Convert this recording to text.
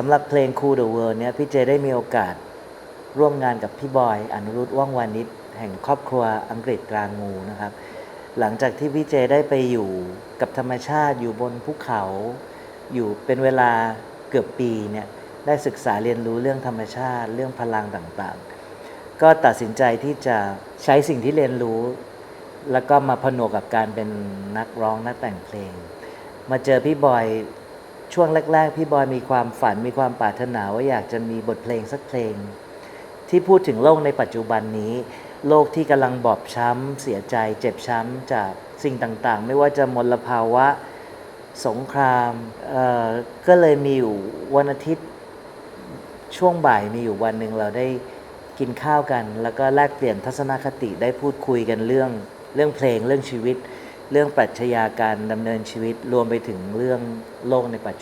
สำหรับเพลง Cool the World เนี่ยพี่เจได้มีโอกาส ร่วมงานกับพี่บอย อนุรุตว่องวานิชแห่งครอบครัวอังกฤษกลางงูนะครับ หลังจากที่พี่เจได้ไปอยู่กับธรรมชาติอยู่บนภูเขา อยู่เป็นเวลาเกือบปีเนี่ยได้ศึกษาเรียนรู้เรื่องธรรมชาติ เรื่องพลังต่างๆ ก็ตัดสินใจที่จะใช้สิ่งที่เรียนรู้ แล้วก็มาผนวกกับการเป็นนักร้องนักแต่งเพลง มาเจอพี่บอยช่วงแรก ๆ พี่บอยมีความฝันมีความปรารถนาว่าอยากจะมีบทเพลงสักเพลง ที่พูดถึงโลกในปัจจุบันนี้ โลกที่กำลังบอบช้ำ เสียใจ เจ็บช้ำจากสิ่งต่างๆ ไม่ว่าจะมลภาวะสงครามก็เลยมีอยู่วันอาทิตย์ช่วงบ่ายมีอยู่วันหนึ่งเราได้กินข้าวกัน แล้วก็แลกเปลี่ยนทัศนคติได้พูดคุยกันเรื่องเรื่องเพลงเรื่องชีวิต เรื่องปรัชญาการดำเนินชีวิตรวมไปถึงเรื่องโลกในปัจจุบัน